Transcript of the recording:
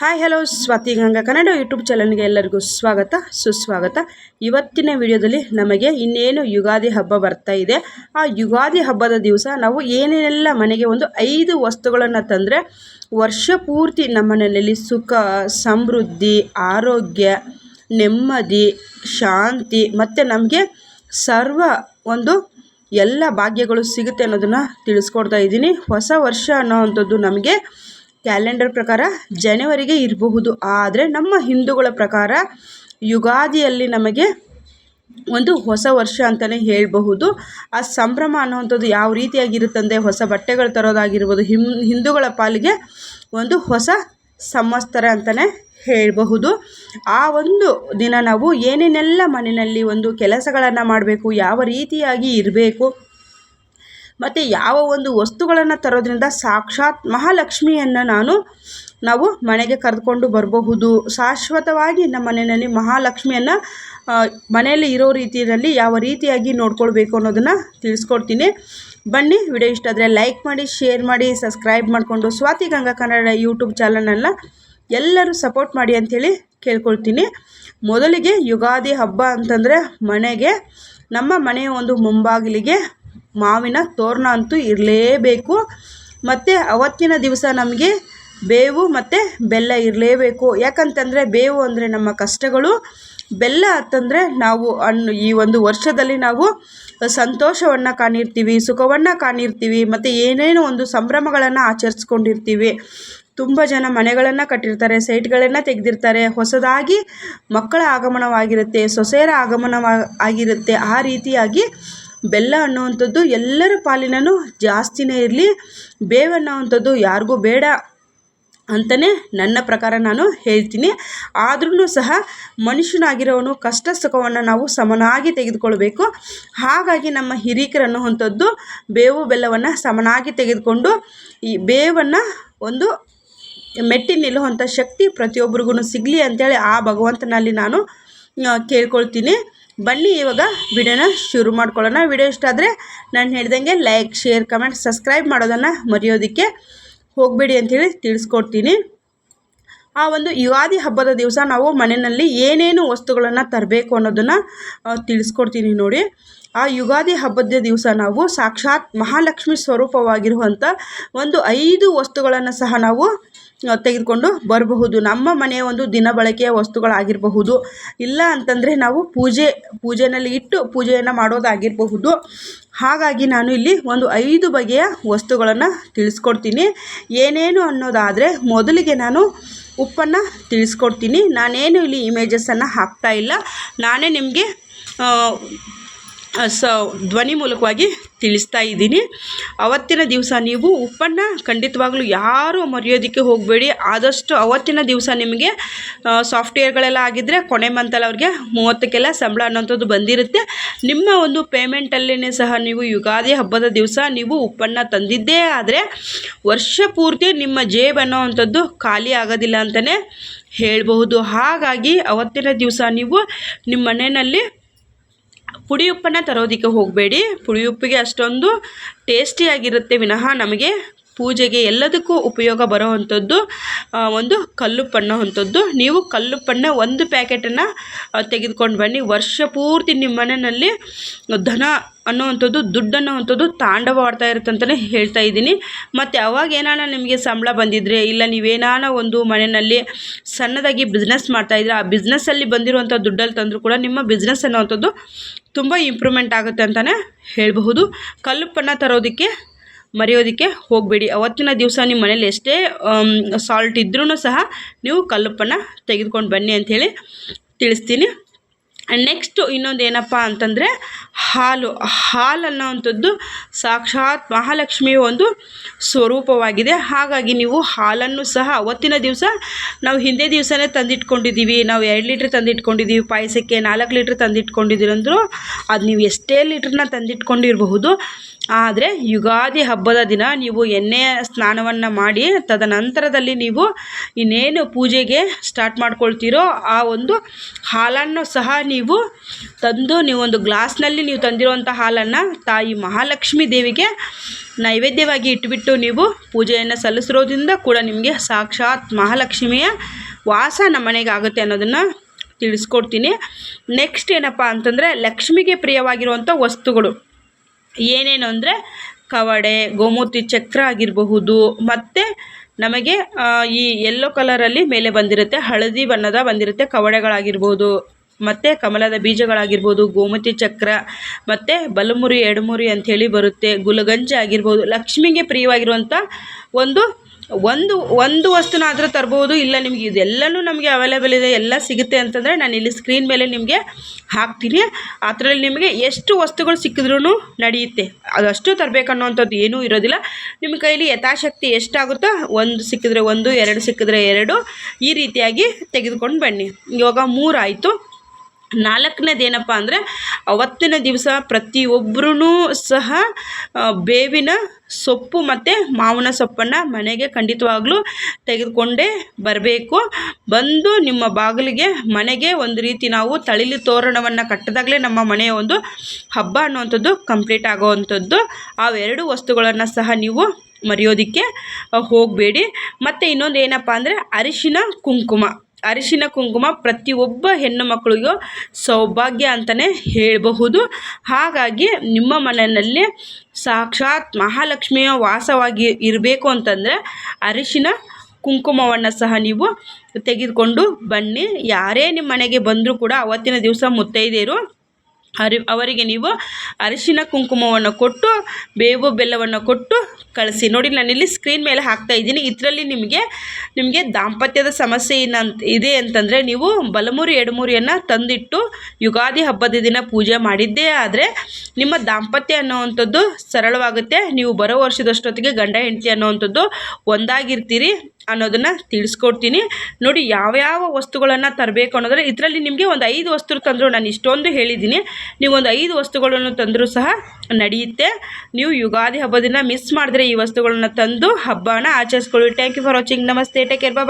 Hi hello Swathi Ganga Kannada YouTube ಚಾನಲ್ಗೆ ಎಲ್ಲರಿಗೂ ಸ್ವಾಗತ, ಸುಸ್ವಾಗತ. ಇವತ್ತಿನ ವಿಡಿಯೋದಲ್ಲಿ ನಮಗೆ ಇನ್ನೇನು ಯುಗಾದಿ ಹಬ್ಬ ಬರ್ತಾ ಇದೆ. ಆ ಯುಗಾದಿ ಹಬ್ಬದ ದಿವಸ ನಾವು ಏನೇನೆಲ್ಲ ಮನೆಗೆ ಒಂದು ಐದು ವಸ್ತುಗಳನ್ನು ತಂದರೆ ವರ್ಷ ಪೂರ್ತಿ ನಮ್ಮ ಮನೆಯಲ್ಲಿ ಸುಖ, ಸಮೃದ್ಧಿ, ಆರೋಗ್ಯ, ನೆಮ್ಮದಿ, ಶಾಂತಿ, ಮತ್ತು ನಮಗೆ ಸರ್ವ ಒಂದು ಎಲ್ಲ ಭಾಗ್ಯಗಳು ಸಿಗುತ್ತೆ ಅನ್ನೋದನ್ನು ತಿಳಿಸ್ಕೊಡ್ತಾ ಇದ್ದೀನಿ. ಹೊಸ ವರ್ಷ ಅನ್ನೋವಂಥದ್ದು ನಮಗೆ ಕ್ಯಾಲೆಂಡರ್ ಪ್ರಕಾರ ಜನವರಿಗೆ ಇರಬಹುದು. ಆದರೆ ನಮ್ಮ ಹಿಂದೂಗಳ ಪ್ರಕಾರ ಯುಗಾದಿಯಲ್ಲಿ ನಮಗೆ ಒಂದು ಹೊಸ ವರ್ಷ ಅಂತಲೇ ಹೇಳಬಹುದು. ಆ ಸಂಭ್ರಮ ಅನ್ನುವಂಥದ್ದು ಯಾವ ರೀತಿಯಾಗಿರುತ್ತಂದರೆ ಹೊಸ ಬಟ್ಟೆಗಳು ತರೋದಾಗಿರ್ಬೋದು, ಹಿಂ, ಹಿಂದೂಗಳ ಪಾಲಿಗೆ ಒಂದು ಹೊಸ ಸಂವತ್ಸರ ಅಂತಲೇ ಹೇಳಬಹುದು. ಆ ಒಂದು ದಿನ ನಾವು ಏನೇನೆಲ್ಲ ಮನೆಯಲ್ಲಿ ಒಂದು ಕೆಲಸಗಳನ್ನು ಮಾಡಬೇಕು, ಯಾವ ರೀತಿಯಾಗಿ ಇರಬೇಕು ಮತ್ತು ಯಾವ ಒಂದು ವಸ್ತುಗಳನ್ನು ತರೋದ್ರಿಂದ ಸಾಕ್ಷಾತ್ ಮಹಾಲಕ್ಷ್ಮಿಯನ್ನು ನಾನು ನಾವು ಮನೆಗೆ ಕರೆದುಕೊಂಡು ಬರಬಹುದು. ಶಾಶ್ವತವಾಗಿ ನಮ್ಮ ಮನೆಯಲ್ಲಿ ಮಹಾಲಕ್ಷ್ಮಿಯನ್ನು ಮನೆಯಲ್ಲಿ ಇರೋ ರೀತಿಯಲ್ಲಿ ಯಾವ ರೀತಿಯಾಗಿ ನೋಡ್ಕೊಳ್ಬೇಕು ಅನ್ನೋದನ್ನು ತಿಳಿಸ್ಕೊಡ್ತೀನಿ. ಬನ್ನಿ, ವಿಡಿಯೋ ಇಷ್ಟ ಆದರೆ ಲೈಕ್ ಮಾಡಿ, ಶೇರ್ ಮಾಡಿ, ಸಬ್ಸ್ಕ್ರೈಬ್ ಮಾಡಿಕೊಂಡು ಸ್ವಾತಿ ಗಂಗಾ ಕನ್ನಡ ಯೂಟ್ಯೂಬ್ ಚಾನಲನ್ನು ಎಲ್ಲರೂ ಸಪೋರ್ಟ್ ಮಾಡಿ ಅಂಥೇಳಿ ಕೇಳ್ಕೊಳ್ತೀನಿ. ಮೊದಲಿಗೆ ಯುಗಾದಿ ಹಬ್ಬ ಅಂತಂದರೆ ಮನೆಗೆ, ನಮ್ಮ ಮನೆಯ ಒಂದು ಮುಂಬಾಗಿಲಿಗೆ ಮಾವಿನ ತೋರಣ ಅಂತೂ ಇರಲೇಬೇಕು. ಮತ್ತು ಅವತ್ತಿನ ದಿವಸ ನಮಗೆ ಬೇವು ಮತ್ತು ಬೆಲ್ಲ ಇರಲೇಬೇಕು. ಯಾಕಂತಂದರೆ ಬೇವು ಅಂದರೆ ನಮ್ಮ ಕಷ್ಟಗಳು. ಬೆಲ್ಲ ಅಂತಂದರೆ ನಾವು ಅನ್ನು ಈ ಒಂದು ವರ್ಷದಲ್ಲಿ ನಾವು ಸಂತೋಷವನ್ನು ಕಾಣಿರ್ತೀವಿ ಸುಖವನ್ನು ಕಾಣಿರ್ತೀವಿ ಮತ್ತು ಏನೇನೋ ಒಂದು ಸಂಭ್ರಮಗಳನ್ನು ಆಚರಿಸ್ಕೊಂಡಿರ್ತೀವಿ. ತುಂಬ ಜನ ಮನೆಗಳನ್ನು ಕಟ್ಟಿರ್ತಾರೆ, ಸೈಟ್ಗಳನ್ನು ತೆಗೆದಿರ್ತಾರೆ. ಹೊಸದಾಗಿ ಮಕ್ಕಳ ಆಗಮನವಾಗಿರುತ್ತೆ, ಸೊಸೆಯರ ಆಗಮನವಾಗಿರುತ್ತೆ ಆ ರೀತಿಯಾಗಿ ಬೆಲ್ಲ ಅನ್ನುವಂಥದ್ದು ಎಲ್ಲರ ಪಾಲಿನೂ ಜಾಸ್ತಿನೇ ಇರಲಿ. ಬೇವು ಅನ್ನೋವಂಥದ್ದು ಯಾರಿಗೂ ಬೇಡ ಅಂತಲೇ ನನ್ನ ಪ್ರಕಾರ ನಾನು ಹೇಳ್ತೀನಿ. ಆದ್ರೂ ಸಹ ಮನುಷ್ಯನಾಗಿರೋನು ಕಷ್ಟ ಸುಖವನ್ನು ನಾವು ಸಮನಾಗಿ ತೆಗೆದುಕೊಳ್ಬೇಕು. ಹಾಗಾಗಿ ನಮ್ಮ ಹಿರೀಕರು ಅನ್ನುವಂಥದ್ದು ಬೇವು ಬೆಲ್ಲವನ್ನು ಸಮನಾಗಿ ತೆಗೆದುಕೊಂಡು ಈ ಬೇವನ್ನು ಒಂದು ಮೆಟ್ಟಿ ನಿಲ್ಲುವಂಥ ಶಕ್ತಿ ಪ್ರತಿಯೊಬ್ಬರಿಗೂ ಸಿಗಲಿ ಅಂಥೇಳಿ ಆ ಭಗವಂತನಲ್ಲಿ ನಾನು ಕೇಳ್ಕೊಳ್ತೀನಿ. ಬನ್ನಿ ಇವಾಗ ವಿಡಿಯೋನ ಶುರು ಮಾಡ್ಕೊಳ್ಳೋಣ. ವಿಡಿಯೋ ಇಷ್ಟ ಆದರೆ ನಾನು ಹೇಳ್ದಂಗೆ ಲೈಕ್ ಶೇರ್ ಕಮೆಂಟ್ ಸಬ್ಸ್ಕ್ರೈಬ್ ಮಾಡೋದನ್ನು ಮರೆಯೋದಕ್ಕೆ ಹೋಗಬೇಡಿ ಅಂಥೇಳಿ ತಿಳಿಸ್ಕೊಡ್ತೀನಿ. ಆ ಒಂದು ಯುಗಾದಿ ಹಬ್ಬದ ದಿವಸ ನಾವು ಮನೆಯಲ್ಲಿ ಏನೇನು ವಸ್ತುಗಳನ್ನು ತರಬೇಕು ಅನ್ನೋದನ್ನು ತಿಳಿಸ್ಕೊಡ್ತೀನಿ ನೋಡಿ. ಆ ಯುಗಾದಿ ಹಬ್ಬದ ದಿವಸ ನಾವು ಸಾಕ್ಷಾತ್ ಮಹಾಲಕ್ಷ್ಮಿ ಸ್ವರೂಪವಾಗಿರುವಂಥ ಒಂದು ಐದು ವಸ್ತುಗಳನ್ನು ಸಹ ನಾವು ತೆಗೆದುಕೊಂಡು ಬರಬಹುದು. ನಮ್ಮ ಮನೆಯ ಒಂದು ದಿನ ಬಳಕೆಯ ವಸ್ತುಗಳಾಗಿರಬಹುದು. ಇಲ್ಲ ಅಂತಂದರೆ ನಾವು ಪೂಜೆ ಪೂಜೆಯಲ್ಲಿ ಇಟ್ಟು ಪೂಜೆಯನ್ನು ಮಾಡೋದಾಗಿರಬಹುದು. ಹಾಗಾಗಿ ನಾನು ಇಲ್ಲಿ ಒಂದು ಐದು ಬಗೆಯ ವಸ್ತುಗಳನ್ನು ತಿಳಿಸ್ಕೊಡ್ತೀನಿ. ಏನೇನು ಅನ್ನೋದಾದರೆ ಮೊದಲಿಗೆ ನಾನು ಉಪ್ಪನ್ನು ತಿಳಿಸ್ಕೊಡ್ತೀನಿ. ನಾನೇನು ಇಲ್ಲಿ ಇಮೇಜಸ್ಸನ್ನು ಹಾಕ್ತಾ ಇಲ್ಲ. ನಾನೇ ನಿಮಗೆ ಸ, ಧ್ವನಿ ಮೂಲಕವಾಗಿ ತಿಳಿಸ್ತಾ ಇದ್ದೀನಿ. ಅವತ್ತಿನ ದಿವಸ ನೀವು ಉಪ್ಪನ್ನು ಖಂಡಿತವಾಗ್ಲೂ ಯಾರೂ ಮರೆಯೋದಕ್ಕೆ ಹೋಗಬೇಡಿ. ಆದಷ್ಟು ಅವತ್ತಿನ ದಿವಸ ನಿಮಗೆ ಸಾಫ್ಟ್ವೇರ್ಗಳೆಲ್ಲ ಆಗಿದ್ದರೆ ಕೊನೆ ಮಂತಲ್ಲಿ ಅವ್ರಿಗೆ ಮೂವತ್ತಕ್ಕೆಲ್ಲ ಸಂಬಳ ಅನ್ನೋಂಥದ್ದು ಬಂದಿರುತ್ತೆ. ನಿಮ್ಮ ಒಂದು ಪೇಮೆಂಟಲ್ಲೇ ಸಹ ನೀವು ಯುಗಾದಿ ಹಬ್ಬದ ದಿವಸ ನೀವು ಉಪ್ಪನ್ನು ತಂದಿದ್ದೇ ಆದರೆ ವರ್ಷ ಪೂರ್ತಿ ನಿಮ್ಮ ಜೇಬ್ ಅನ್ನೋವಂಥದ್ದು ಖಾಲಿ ಆಗೋದಿಲ್ಲ ಅಂತಲೇ ಹೇಳಬಹುದು. ಹಾಗಾಗಿ ಅವತ್ತಿನ ದಿವಸ ನೀವು ನಿಮ್ಮ ಮನೆಯಲ್ಲಿ ಪುಡಿ ಉಪ್ಪನ್ನು ತರೋದಕ್ಕೆ ಹೋಗಬೇಡಿ. ಪುಡಿ ಉಪ್ಪಿಗೆ ಅಷ್ಟೊಂದು ಟೇಸ್ಟಿಯಾಗಿರುತ್ತೆ ವಿನಃ ನಮಗೆ. ಪೂಜೆಗೆ ಎಲ್ಲದಕ್ಕೂ ಉಪಯೋಗ ಬರೋವಂಥದ್ದು ಒಂದು ಕಲ್ಲುಪ್ಪಣ್ಣು ಅಂಥದ್ದು ನೀವು ಕಲ್ಲುಪ್ಪಣ್ಣ ಒಂದು ಪ್ಯಾಕೆಟನ್ನು ತೆಗೆದುಕೊಂಡು ಬನ್ನಿ. ವರ್ಷ ಪೂರ್ತಿ ನಿಮ್ಮ ಮನೆಯಲ್ಲಿ ಧನ ಅನ್ನುವಂಥದ್ದು, ದುಡ್ಡು ಅನ್ನುವಂಥದ್ದು ತಾಂಡವಾಡ್ತಾ ಇರುತ್ತೆ ಅಂತಲೇ ಹೇಳ್ತಾ ಇದ್ದೀನಿ. ಮತ್ತು ಅವಾಗ ಏನಾರ ನಿಮಗೆ ಸಂಬಳ ಬಂದಿದ್ರೆ, ಇಲ್ಲ ನೀವೇನಾರ ಒಂದು ಮನೆಯಲ್ಲಿ ಸಣ್ಣದಾಗಿ ಬಿಸ್ನೆಸ್ ಮಾಡ್ತಾಯಿದ್ರೆ ಆ ಬಿಸ್ನೆಸ್ಸಲ್ಲಿ ಬಂದಿರುವಂಥ ದುಡ್ಡಲ್ಲಿ ತಂದರೂ ಕೂಡ ನಿಮ್ಮ ಬಿಸ್ನೆಸ್ ಅನ್ನುವಂಥದ್ದು ತುಂಬ ಇಂಪ್ರೂವ್ಮೆಂಟ್ ಆಗುತ್ತೆ ಅಂತಲೇ ಹೇಳಬಹುದು. ಕಲ್ಲುಪ್ಪನ್ನು ತರೋದಕ್ಕೆ ಮರೆಯೋದಕ್ಕೆ ಹೋಗಬೇಡಿ. ಅವತ್ತಿನ ದಿವಸ ನಿಮ್ಮ ಮನೇಲಿ ಎಷ್ಟೇ ಸಾಲ್ಟ್ ಇದ್ರೂ ಸಹ ನೀವು ಕಲ್ಲುಪ್ಪನ್ನು ತೆಗೆದುಕೊಂಡು ಬನ್ನಿ ಅಂಥೇಳಿ ತಿಳಿಸ್ತೀನಿ. ನೆಕ್ಸ್ಟು ಇನ್ನೊಂದು ಏನಪ್ಪ ಅಂತಂದರೆ ಹಾಲು. ಹಾಲು ಅನ್ನೋವಂಥದ್ದು ಸಾಕ್ಷಾತ್ ಮಹಾಲಕ್ಷ್ಮಿಯ ಒಂದು ಸ್ವರೂಪವಾಗಿದೆ. ಹಾಗಾಗಿ ನೀವು ಹಾಲನ್ನು ಸಹ ಅವತ್ತಿನ ದಿವಸ ನಾವು ಹಿಂದೆ ದಿವಸನೇ ತಂದಿಟ್ಕೊಂಡಿದ್ದೀವಿ. ನಾವು ಎರಡು ಲೀಟ್ರ್ ತಂದಿಟ್ಕೊಂಡಿದ್ದೀವಿ. ಪಾಯಸಕ್ಕೆ ನಾಲ್ಕು ಲೀಟ್ರ್ ತಂದಿಟ್ಕೊಂಡಿದ್ದೀರಂದ್ರು ಅದು ನೀವು ಎಷ್ಟೇ ಲೀಟ್ರನ್ನ ತಂದಿಟ್ಕೊಂಡಿರಬಹುದು. ಆದರೆ ಯುಗಾದಿ ಹಬ್ಬದ ದಿನ ನೀವು ಎಣ್ಣೆಯ ಸ್ನಾನವನ್ನು ಮಾಡಿ ತದನಂತರದಲ್ಲಿ ನೀವು ಇನ್ನೇನು ಪೂಜೆಗೆ ಸ್ಟಾರ್ಟ್ ಮಾಡ್ಕೊಳ್ತೀರೋ ಆ ಒಂದು ಹಾಲನ್ನು ಸಹ ನೀವು ತಂದು ನೀವೊಂದು ಗ್ಲಾಸ್ನಲ್ಲಿ ನೀವು ತಂದಿರುವಂಥ ಹಾಲನ್ನು ತಾಯಿ ಮಹಾಲಕ್ಷ್ಮಿ ದೇವಿಗೆ ನೈವೇದ್ಯವಾಗಿ ಇಟ್ಬಿಟ್ಟು ನೀವು ಪೂಜೆಯನ್ನು ಸಲ್ಲಿಸಿರೋದ್ರಿಂದ ಕೂಡ ನಿಮಗೆ ಸಾಕ್ಷಾತ್ ಮಹಾಲಕ್ಷ್ಮಿಯ ವಾಸ ನಮ್ಮ ಮನೆಗೆ ಆಗುತ್ತೆ ಅನ್ನೋದನ್ನು ತಿಳಿಸ್ಕೊಡ್ತೀನಿ. ನೆಕ್ಸ್ಟ್ ಏನಪ್ಪ ಅಂತಂದರೆ ಲಕ್ಷ್ಮಿಗೆ ಪ್ರಿಯವಾಗಿರುವಂಥ ವಸ್ತುಗಳು. ಏನೇನು ಅಂದರೆ ಕವಡೆ ಗೋಮೂತಿ ಚಕ್ರ ಆಗಿರಬಹುದು, ಮತ್ತು ನಮಗೆ ಈ ಯೆಲ್ಲೋ ಕಲರಲ್ಲಿ ಮೇಲೆ ಬಂದಿರುತ್ತೆ, ಹಳದಿ ಬಣ್ಣದ ಬಂದಿರುತ್ತೆ ಕವಡೆಗಳಾಗಿರ್ಬೋದು. ಮತ್ತು ಕಮಲದ ಬೀಜಗಳಾಗಿರ್ಬೋದು, ಗೋಮತಿ ಚಕ್ರ, ಮತ್ತು ಬಲಮುರಿ, ಎಡಮುರಿ ಅಂಥೇಳಿ ಬರುತ್ತೆ, ಗುಲಗಂಜಿ ಆಗಿರ್ಬೋದು, ಲಕ್ಷ್ಮಿಗೆ ಪ್ರಿಯವಾಗಿರುವಂಥ ಒಂದು ಒಂದು ಒಂದು ವಸ್ತುನಾದರೂ ತರ್ಬೋದು, ಇಲ್ಲ ನಿಮಗೆ ಇದೆಲ್ಲನೂ ನಮಗೆ ಅವೈಲೇಬಲ್ ಇದೆ, ಎಲ್ಲ ಸಿಗುತ್ತೆ ಅಂತಂದರೆ ನಾನು ಇಲ್ಲಿ ಸ್ಕ್ರೀನ್ ಮೇಲೆ ನಿಮಗೆ ಹಾಕ್ತೀನಿ. ಅದರಲ್ಲಿ ನಿಮಗೆ ಎಷ್ಟು ವಸ್ತುಗಳು ಸಿಕ್ಕಿದ್ರೂ ನಡೆಯುತ್ತೆ. ಅದಷ್ಟು ತರಬೇಕನ್ನೋವಂಥದ್ದು ಏನೂ ಇರೋದಿಲ್ಲ. ನಿಮ್ಮ ಕೈಲಿ ಯಥಾಶಕ್ತಿ ಎಷ್ಟಾಗುತ್ತೋ ಒಂದು ಸಿಕ್ಕಿದ್ರೆ ಒಂದು, ಎರಡು ಸಿಕ್ಕಿದ್ರೆ ಎರಡು, ಈ ರೀತಿಯಾಗಿ ತೆಗೆದುಕೊಂಡು ಬನ್ನಿ. ಇವಾಗ ಮೂರಾಯಿತು. ಏನಪ್ಪ ಅಂದರೆ ಅವತ್ತಿನ ದಿವಸ ಪ್ರತಿಯೊಬ್ಬರೂ ಸಹ ಬೇವಿನ ಸೊಪ್ಪು ಮತ್ತು ಮಾವಿನ ಸೊಪ್ಪನ್ನು ಮನೆಗೆ ಖಂಡಿತವಾಗ್ಲೂ ತೆಗೆದುಕೊಂಡೇ ಬರಬೇಕು. ಬಂದು ನಿಮ್ಮ ಬಾಗಿಲಿಗೆ, ಮನೆಗೆ ಒಂದು ರೀತಿ ನಾವು ತಳಿಲಿ ತೋರಣವನ್ನು ಕಟ್ಟಿದಾಗಲೇ ನಮ್ಮ ಮನೆಯ ಒಂದು ಹಬ್ಬ ಅನ್ನುವಂಥದ್ದು ಕಂಪ್ಲೀಟ್ ಆಗೋವಂಥದ್ದು. ಅವೆರಡು ವಸ್ತುಗಳನ್ನು ಸಹ ನೀವು ಮರೆಯೋದಕ್ಕೆ ಹೋಗಬೇಡಿ. ಮತ್ತು ಇನ್ನೊಂದು ಏನಪ್ಪ ಅಂದರೆ ಅರಿಶಿನ ಕುಂಕುಮ. ಅರಿಶಿನ ಕುಂಕುಮ ಪ್ರತಿಯೊಬ್ಬ ಹೆಣ್ಣು ಮಕ್ಕಳಿಗೂ ಸೌಭಾಗ್ಯ ಅಂತಲೇ ಹೇಳಬಹುದು. ಹಾಗಾಗಿ ನಿಮ್ಮ ಮನೆಯಲ್ಲಿ ಸಾಕ್ಷಾತ್ ಮಹಾಲಕ್ಷ್ಮಿಯ ವಾಸವಾಗಿ ಇರಬೇಕು ಅಂತಂದರೆ ಅರಿಶಿನ ಕುಂಕುಮವನ್ನು ಸಹ ನೀವು ತೆಗೆದುಕೊಂಡು ಬನ್ನಿ. ಯಾರೇ ನಿಮ್ಮ ಮನೆಗೆ ಬಂದರೂ ಕೂಡ ಅವತ್ತಿನ ದಿವಸ ಮುತ್ತೈದೆಯರು ಅರಿ, ಅವರಿಗೆ ನೀವು ಅರಿಶಿನ ಕುಂಕುಮವನ್ನು ಕೊಟ್ಟು, ಬೇವು ಬೆಲ್ಲವನ್ನು ಕೊಟ್ಟು ಕಳಿಸಿ. ನೋಡಿ ನಾನಿಲ್ಲಿ ಸ್ಕ್ರೀನ್ ಮೇಲೆ ಹಾಕ್ತಾ ಇದ್ದೀನಿ. ಇದರಲ್ಲಿ ನಿಮಗೆ ನಿಮಗೆ ದಾಂಪತ್ಯದ ಸಮಸ್ಯೆ ಏನಂತ ಇದೆ ಅಂತಂದರೆ, ನೀವು ಬಲಮುರಿ, ಎಡಮುರಿಯನ್ನು ತಂದಿಟ್ಟು ಯುಗಾದಿ ಹಬ್ಬದ ದಿನ ಪೂಜೆ ಮಾಡಿದ್ದೇ ಆದರೆ, ನಿಮ್ಮ ದಾಂಪತ್ಯ ಅನ್ನೋವಂಥದ್ದು ಸರಳವಾಗುತ್ತೆ. ನೀವು ಬರೋ ವರ್ಷದಷ್ಟೊತ್ತಿಗೆ ಗಂಡ, ಹೆಂಡತಿ ಅನ್ನೋವಂಥದ್ದು ಒಂದಾಗಿರ್ತೀರಿ. ಅನ್ನೋದನ್ನು ತಿಳಿಸ್ಕೊಡ್ತೀನಿ. ನೋಡಿ, ಯಾವ್ಯಾವ ವಸ್ತುಗಳನ್ನು ತರಬೇಕು ಅನ್ನೋದ್ರೆ ಇದರಲ್ಲಿ ನಿಮಗೆ ಒಂದು ಐದು ವಸ್ತು ತಂದರು ನಾನು ಇಷ್ಟೊಂದು ಹೇಳಿದ್ದೀನಿ. ನೀವು ಒಂದು ಐದು ವಸ್ತುಗಳನ್ನು ತಂದರೂ ಸಹ ನಡೆಯುತ್ತೆ. ನೀವು ಯುಗಾದಿ ಹಬ್ಬದಿಂದ ಮಿಸ್ ಮಾಡಿದ್ರೆ ಈ ವಸ್ತುಗಳನ್ನ ತಂದು ಹಬ್ಬನ ಆಚರಿಸ್ಕೊಳ್ಳಿ. Thank you for watching namaste. Take care Baba